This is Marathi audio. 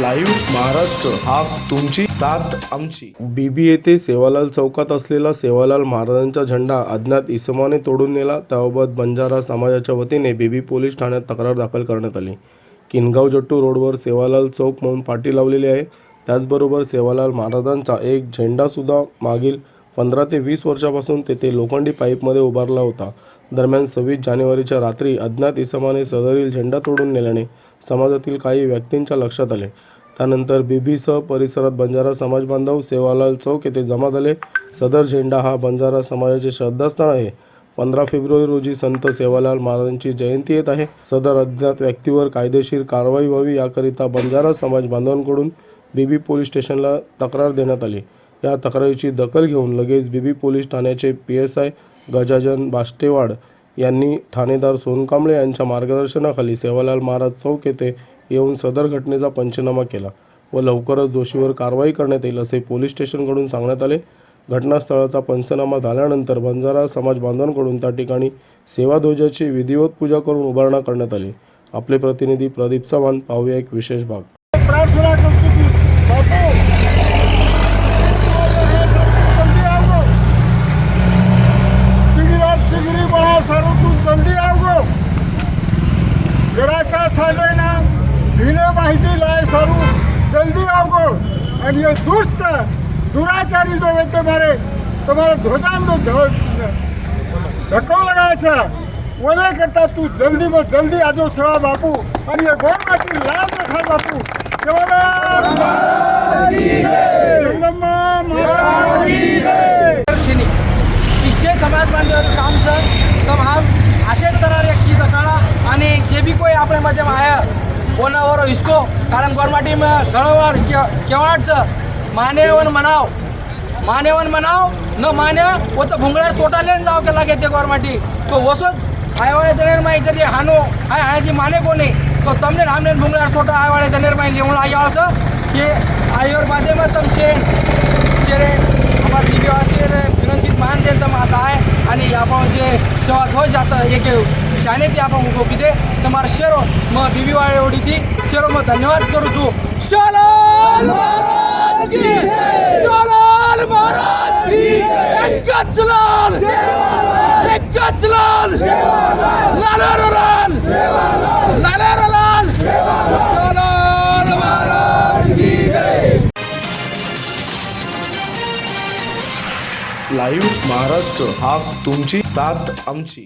लाईव्ह महाराष्ट्र हा तुमची साथ आमची. बीबी येथे सेवालाल चौकात असलेला सेवालाल महाराजांचा झेंडा अज्ञात इसमाने तोडून नेला. त्याबाबत बंजारा समाजाच्या वतीने बीबी पोलीस ठाण्यात तक्रार दाखल करण्यात आली. किनगाव जट्टू रोडवर सेवालाल चौक म्हणून पाटी लावलेली आहे. त्याचबरोबर सेवालाल महाराजांचा एक झेंडासुद्धा मागील पंधरा ते वीस वर्षापासून तेथे लोखंडी पाईपमध्ये उभारला होता. दरम्यान सव्वीस जानेवारीच्या रात्री अज्ञात इसमाने सदरील झेंडा तोडून नेल्याने समाजातील काही व्यक्तींच्या लक्षात आले. त्यानंतर बीबीसह परिसरात बंजारा समाज बांधव सेवालाल चौक येथे जमा झाले. सदर झेंडा हा बंजारा समाजाचे श्रद्धास्थान आहे. पंधरा फेब्रुवारी रोजी संत सेवालाल महाराजांची जयंती येत आहे. सदर अज्ञात व्यक्तीवर कायदेशीर कारवाई व्हावी याकरिता बंजारा समाज बांधवांकडून बीबी पोलीस स्टेशनला तक्रार देण्यात आली. या तक्रारीची दखल घेऊन लगेच बीबी पोलीस ठाण्याचे P S I Gajanan Bashtewad यांनी ठाणेदार सोनकांबळे यांच्या मार्गदर्शनाखाली सेवालाल महाराज चौक येथे येऊन सदर घटनेचा पंचनामा केला व लवकरच दोषीवर कारवाई करण्यात येईल असे पोलीस स्टेशनकडून सांगण्यात आले. घटनास्थळाचा पंचनामा झाल्यानंतर बंजारा समाज बांधवांकडून त्या ठिकाणी सेवाध्वजाची विधिवत पूजा करून उभारणा करण्यात आली. आपले प्रतिनिधी प्रदीप चव्हाण पाहूया एक विशेष भाग. प्रार्थना करतो की बापू जल्दी आओ चिगिरात चिगिरी बड़ा सारो तू जल्दी आओ जरा सा ना ढीले माहिती लाय सारू जल्दी आओ आणि हे दुष्ट दुराचारी जो आहे मारे तुम्हाला ध्वजांनो धक्को लगायचा. वने करता तू जल्दी में जल्दी आजो सेवा बापू. आणि ये गोरमाची लाज रखा बापू. केवळ जगदंबा माता की समाज बांधवाचं काम सर. तर हा करो इसको कारण गोरमाटी गळवर केवळाटचं. मानेवन म्हणाव मानेवन मनाओ न माने ओ तो व तर लेन जाओ के केला थे गोरमाटी तो वसोच आयवाळे दणेर माई जरी हानो आय हाय ती माने कोणी तो तमने रामने भुंगळ्या सोटा आयवाळे दणेर माई लिहून आई आळचं हे और बाजे में तम शेण शेरे आम्हाला दिव्य असे विनंतीत मान देत माता आहे. आणि आपण जे सेवा हो जातं एक. ಶಾನೇತಿ ಆಪಂಗೆ ಹೋಗಿದೆ ತಮ್ಮ ಶೇರು ಮ ಡಿ ವಿ ವಾಳೆ ಹೊಡಿತಿ ಶೇರು ಮ ಧನ್ಯವಾದ ಕರುಚು ಶಾಲಾಲ್ ಮಹಾರಾಜ್ ಕಿ ಶಾಲಾಲ್ ಮಹಾರಾಜ್ ಕಿ एकच लाल एकच लाल लालर लाल लालर लाल लाल महाराज की जय लाईव्ह महाराष्ट्र हा तुमची साथ आमची